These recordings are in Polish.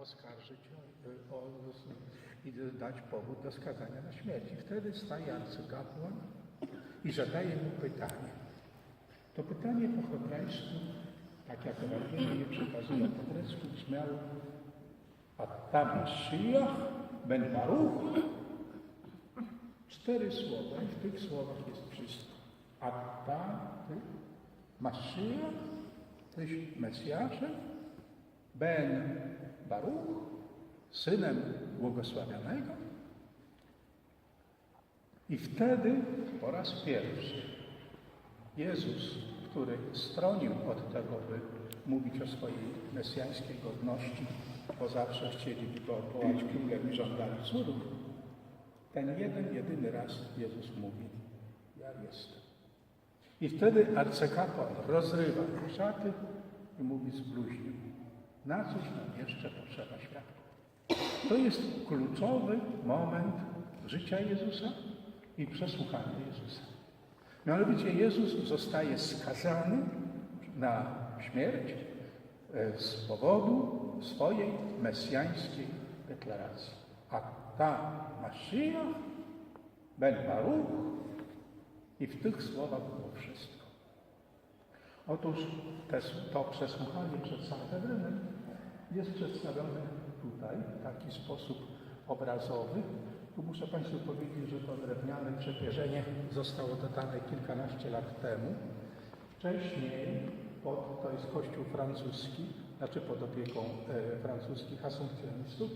oskarżyć o, o, i dać powód do skazania na śmierć. I wtedy staje arcykapłan i zadaje mu pytanie. To pytanie po hebrajsku, tak jak Ewangelie przekazują po grecku, brzmiało Ata Mashiach ben Baruch. Cztery słowa i w tych słowach jest wszystko. Ata, ty, Mashiach, tyś Mesjaszem, ben Baruch, synem błogosławionego. I wtedy po raz pierwszy Jezus, który stronił od tego, by mówić o swojej mesjańskiej godności, bo zawsze chcieliby go odwołać królem i żądali cudów, ten jeden, jedyny raz Jezus mówi, ja jestem. I wtedy arcykapłan rozrywa szaty i mówi z bluźniem, na cóż nam jeszcze potrzeba światła. To jest kluczowy moment życia Jezusa i przesłuchania Jezusa. Mianowicie Jezus zostaje skazany na śmierć e, z powodu swojej mesjańskiej deklaracji. A ta Maszyja, Ben Baruch i w tych słowach było wszystko. Otóż te, to przesłuchanie przed Sanhedrynem jest przedstawione tutaj w taki sposób obrazowy. Tu muszę Państwu powiedzieć, że to drewniane przepierzenie zostało dodane kilkanaście lat temu. Wcześniej pod, to jest kościół francuski, znaczy pod opieką e, francuskich asumpcjonistów.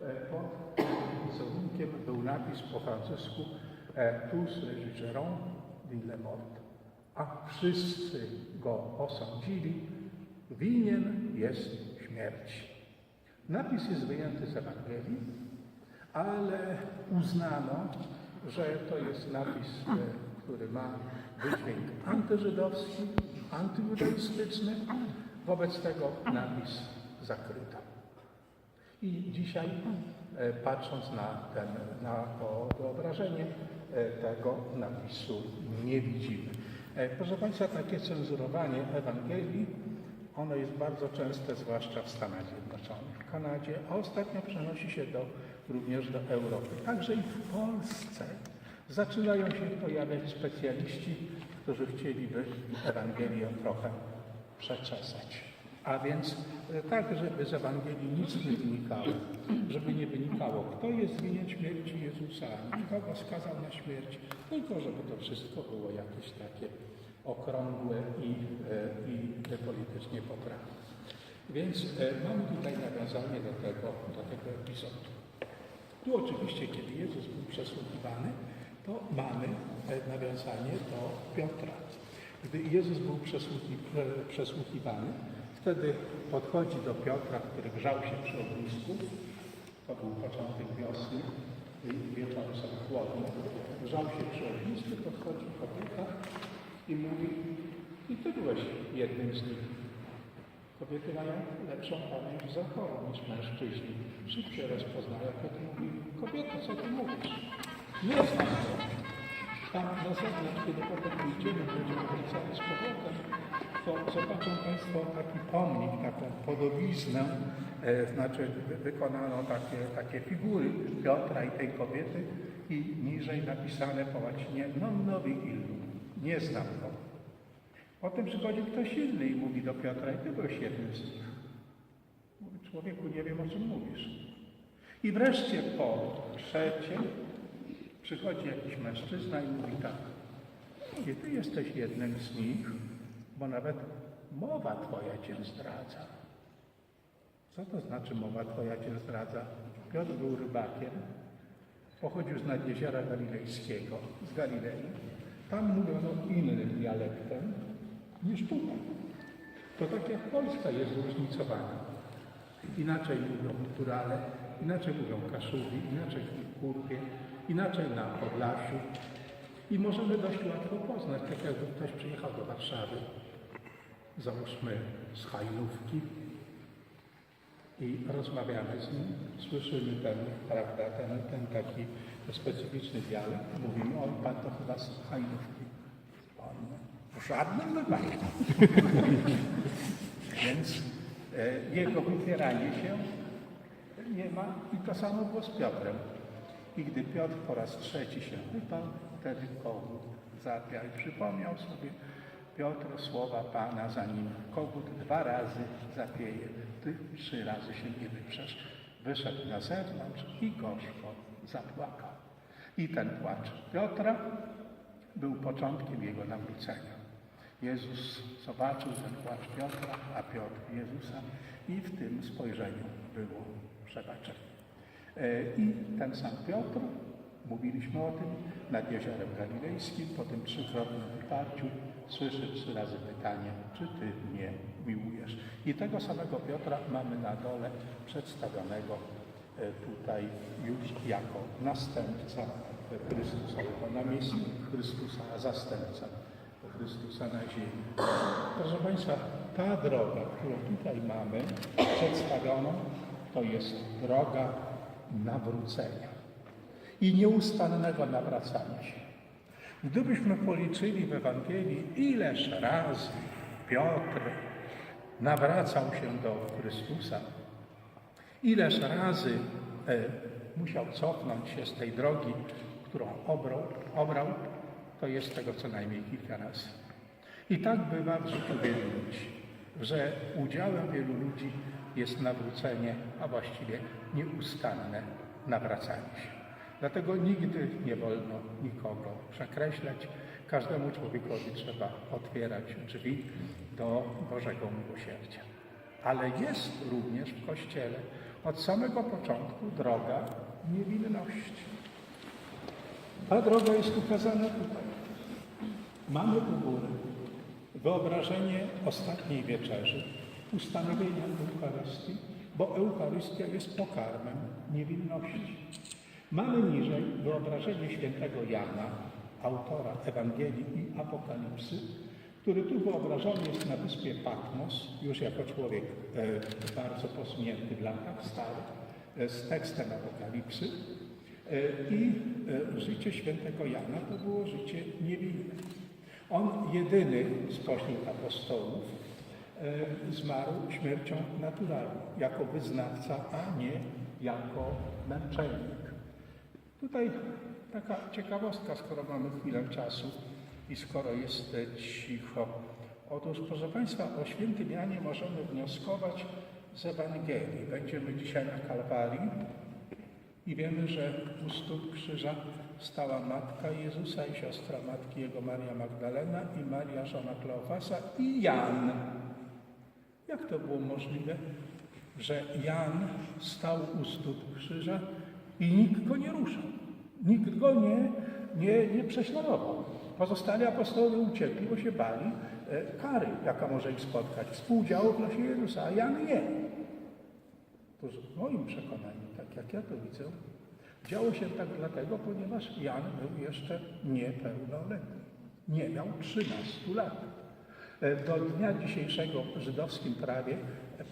E, pod wizerunkiem był napis po francusku e, Tous les jugeront ville mort. A wszyscy go osądzili, winien jest śmierci. Napis jest wyjęty z Ewangelii, ale uznano, że to jest napis, e, który ma wydźwięk antyżydowski, antyjudaistyczny. Wobec tego napis zakryto. I dzisiaj, e, patrząc na, ten, na to wyobrażenie, e, tego napisu nie widzimy. E, Proszę Państwa, takie cenzurowanie Ewangelii, ono jest bardzo częste, zwłaszcza w Stanach Zjednoczonych, w Kanadzie, a ostatnio przenosi się do, również do Europy. Także i w Polsce zaczynają się pojawiać specjaliści, którzy chcieliby Ewangelię trochę przeczesać. A więc e, tak, żeby z Ewangelii nic nie wynikało, żeby nie wynikało, kto jest winien śmierci Jezusa, kto go skazał na śmierć, tylko żeby to wszystko było jakieś takie okrągłe i, e, i politycznie poprawne. Więc e, mamy tutaj nawiązanie do tego, do tego epizodu. Tu oczywiście, kiedy Jezus był przesłuchiwany, to mamy nawiązanie do Piotra. Gdy Jezus był przesłuchi, przesłuchiwany, wtedy podchodzi do Piotra, który grzał się przy ognisku. To był początek wiosny i wieczory są chłodne. Grzał się przy ognisku, podchodzi kobieta i mówi, i ty byłeś jednym z nich. Kobiety mają lepszą pamięć zachową niż mężczyźni. Szybciej rozpoznają, kiedy mówi, kobieto, co ty mówisz? Nie znam go. Tam na zewnątrz, kiedy potem pójdziemy, będziemy wracali z powrotem, to zobaczą Państwo taki pomnik, taką podobiznę, e, znaczy wy- wykonano takie, takie figury Piotra i tej kobiety i niżej napisane po łacinie non novi illum. Nie znam go. Potem przychodzi ktoś inny i mówi do Piotra, i ty byłeś jednym z nich. Mówi, człowieku, nie wiem o czym mówisz. I wreszcie po trzecie przychodzi jakiś mężczyzna i mówi tak, nie ty jesteś jednym z nich, bo nawet mowa twoja cię zdradza. Co to znaczy mowa twoja cię zdradza? Piotr był rybakiem, pochodził z nad jeziora galilejskiego, z Galilei. Tam mówiono innym dialektem niż tutaj. To tak jak Polska jest zróżnicowana. Inaczej mówią Turale, inaczej mówią Kaszubi, inaczej w Kurwie, inaczej na Podlasiu. I możemy dość łatwo poznać, tak jakby ktoś przyjechał do Warszawy, załóżmy z Hajnówki i rozmawiamy z nim, słyszymy ten, prawda, ten, ten taki specyficzny dialekt, mówimy, o pan to chyba z Hajnówki. On, w żadnym wypadku. Więc e, jego wypieranie się nie ma i to samo było z Piotrem. I gdy Piotr po raz trzeci się wypał, wtedy kogut zapiał i przypomniał sobie Piotr słowa Pana, zanim kogut dwa razy zapieje, ty trzy razy się nie wyprzesz. Wyszedł na zewnątrz i gorzko zapłakał. I ten płacz Piotra był początkiem jego nawrócenia. Jezus zobaczył ten płacz Piotra, a Piotr Jezusa i w tym spojrzeniu było przebaczenie. E, I ten sam Piotr, mówiliśmy o tym, nad Jeziorem Galilejskim, po tym trzykrotnym wyparciu, słyszy trzy razy pytanie, czy Ty mnie miłujesz? I tego samego Piotra mamy na dole przedstawionego e, tutaj już jako następca Chrystusowego, namiestnik Chrystusa, a zastępca Chrystusa na ziemi. Proszę Państwa, ta droga, którą tutaj mamy przedstawioną, to jest droga nawrócenia i nieustannego nawracania się. Gdybyśmy policzyli w Ewangelii, ileż razy Piotr nawracał się do Chrystusa, ileż razy e, musiał cofnąć się z tej drogi, którą obrał, obrał, to jest tego co najmniej kilka razy. I tak bywa w życiu wielu ludzi, że udziałem wielu ludzi jest nawrócenie, a właściwie nieustanne nawracanie się. Dlatego nigdy nie wolno nikogo przekreślać. Każdemu człowiekowi trzeba otwierać drzwi do Bożego miłosierdzia. Ale jest również w Kościele od samego początku droga niewinności. Ta droga jest ukazana tutaj. Mamy u góry wyobrażenie ostatniej wieczerzy, ustanowienia Eucharystii, bo Eucharystia jest pokarmem niewinności. Mamy niżej wyobrażenie świętego Jana, autora Ewangelii i Apokalipsy, który tu wyobrażony jest na wyspie Patmos, już jako człowiek e, bardzo posunięty w latach starych, e, z tekstem Apokalipsy. E, I życie świętego Jana to było życie niewinne. On jedyny spośród apostołów zmarł śmiercią naturalną, jako wyznawca, a nie jako męczennik. Tutaj taka ciekawostka, skoro mamy chwilę czasu i skoro jest cicho. Otóż, proszę Państwa, o świętym Janie możemy wnioskować z Ewangelii. Będziemy dzisiaj na Kalwarii i wiemy, że u stóp krzyża stała matka Jezusa i siostra matki jego Maria Magdalena i Maria żona Kleofasa i Jan. Jak to było możliwe, że Jan stał u stóp krzyża i nikt go nie ruszał? Nikt go nie, nie, nie prześladował. Pozostali apostołowie uciekli, bo się bali e, kary, jaka może ich spotkać. Współdziału w losie Jezusa, a Jan nie. To w moim przekonaniu, tak jak ja to widzę, działo się tak dlatego, ponieważ Jan był jeszcze niepełnoletni. Nie miał 13 lat. E, Do dnia dzisiejszego w żydowskim prawie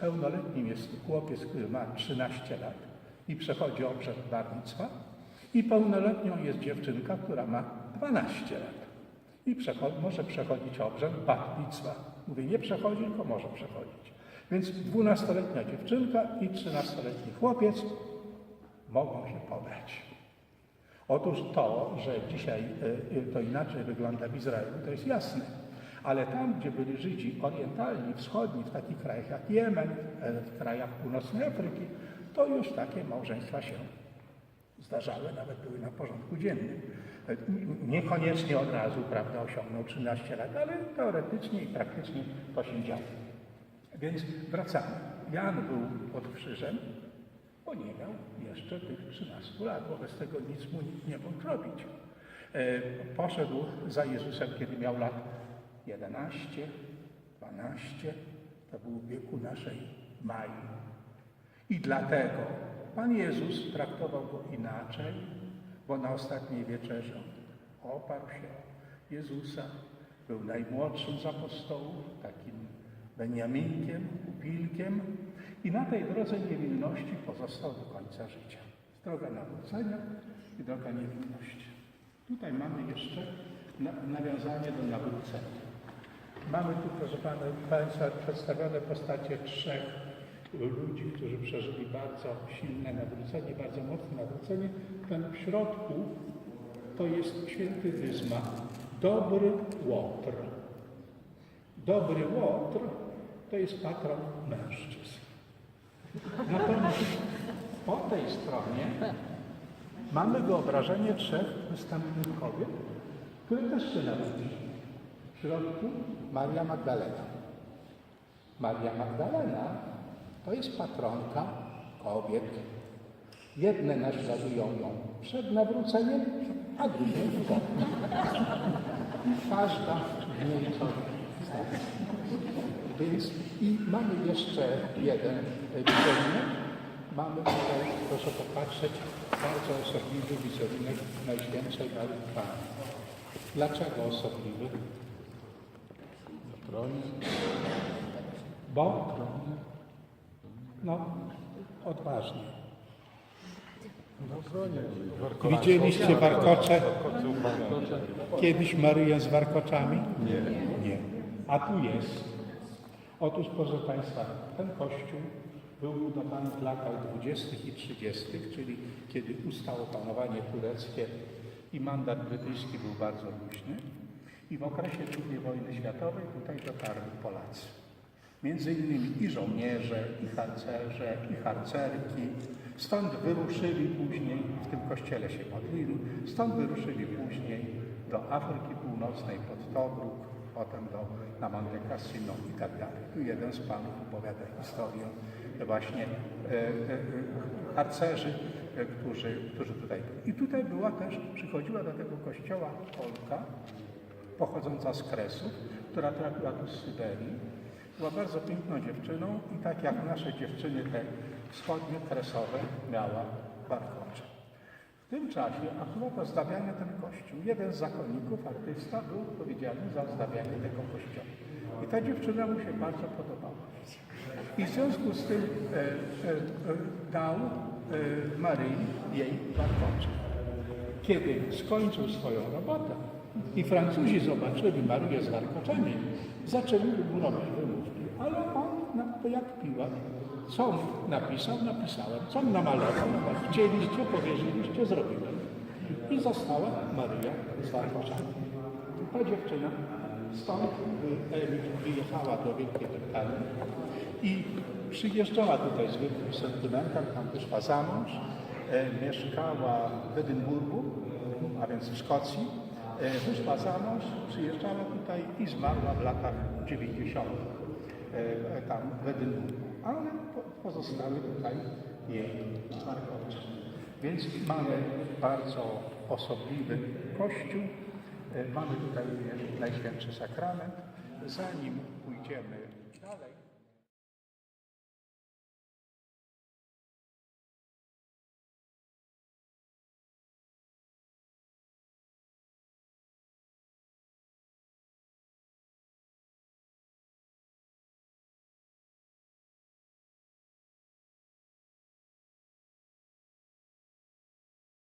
pełnoletnim jest chłopiec, który ma 13 lat i przechodzi obrzęd barnictwa i pełnoletnią jest dziewczynka, która ma 12 lat i może przechodzić obrzęd barnictwa. Mówię, nie przechodzi, tylko może przechodzić. Więc 12-letnia dziewczynka i 13-letni chłopiec mogą się pobrać. Otóż to, że dzisiaj y, to inaczej wygląda w Izraelu, to jest jasne. Ale tam, gdzie byli Żydzi orientalni, wschodni, w takich krajach jak Jemen, e, w krajach północnej Afryki, to już takie małżeństwa się zdarzały, nawet były na porządku dziennym. Niekoniecznie od razu, prawda, osiągnął 13 lat, ale teoretycznie i praktycznie to się działo. Więc wracamy. Jan był pod krzyżem, bo nie miał jeszcze tych 13 lat. Wobec tego nic mu nikt nie mógł robić. E, Poszedł za Jezusem, kiedy miał lat 11, 12, to był w wieku naszej Mai. I dlatego Pan Jezus traktował go inaczej, bo na ostatniej wieczerze oparł się Jezusa, był najmłodszym z apostołów, takim Beniaminkiem, upilkiem i na tej drodze niewinności pozostał do końca życia. Droga nawrócenia i droga niewinności. Tutaj mamy jeszcze na- nawiązanie do nawrócenia. Mamy tu, proszę Państwa, przedstawione postacie trzech ludzi, którzy przeżyli bardzo silne nawrócenie, bardzo mocne nawrócenie. Ten w środku to jest święty Dyzma, dobry Łotr. Dobry Łotr to jest patron mężczyzn. Natomiast po tej stronie mamy wyobrażenie trzech występnych kobiet, które też się nawrócili. W środku Maria Magdalena. Maria Magdalena to jest patronka kobiet. Jedne naśladują ją przed nawróceniem, a drugie po. Każda w niej znaczy. Więc i mamy jeszcze jeden wizerunek. Mamy tutaj, proszę popatrzeć, bardzo osobliwy wizerunek Najświętszej Maryi. Dlaczego osobliwy? Bo? No, odważnie. Widzieliście warkocze? Kiedyś Maryję z warkoczami? Nie. Nie. A tu jest. Otóż, proszę Państwa, ten kościół był budowany w latach 20. i 30., czyli kiedy ustało panowanie tureckie i mandat brytyjski był bardzo luźny. I w okresie II wojny światowej tutaj dotarli Polacy. Między innymi i żołnierze, i harcerze, i harcerki. Stąd wyruszyli później, w tym kościele się modlili, stąd wyruszyli później do Afryki Północnej pod Tobruk, potem do, na Monte Cassino i tak dalej. Tu jeden z panów opowiada historię właśnie e, e, e, harcerzy, którzy, którzy tutaj byli. I tutaj była też, przychodziła do tego kościoła Polka, pochodząca z Kresów, która trafiła tu z Syberii. Była bardzo piękną dziewczyną i tak jak nasze dziewczyny te wschodnie, kresowe, miała warkocze. W tym czasie akurat ozdabiano ten kościół. Jeden z zakonników, artysta, był odpowiedzialny za ozdabianie tego kościoła. I ta dziewczyna mu się bardzo podobała. I w związku z tym e, e, dał e, Maryi jej warkocze. Kiedy skończył swoją robotę i Francuzi zobaczyli Marię z warkoczami, zaczęli mu robić wymówki. Ale on, to jak piła, co on napisał, napisałem. Co on namalował, chcieliście, powierzyliście, zrobiłem. I została Maryja z warkoczami. Ta dziewczyna stąd wy- wyjechała do Wielkiej Brytanii i przyjeżdżała tutaj z wielkim sentymentem, tam wyszła za mąż, e, mieszkała w Edynburgu, a więc w Szkocji, e, wyszła za mąż, przyjeżdżała tutaj i zmarła w latach 90. e, tam w Edynburgu, ale po- pozostały tutaj jej warkocze. Więc mamy bardzo osobliwy kościół, e, mamy tutaj Najświętszy Sakrament. Zanim pójdziemy dalej,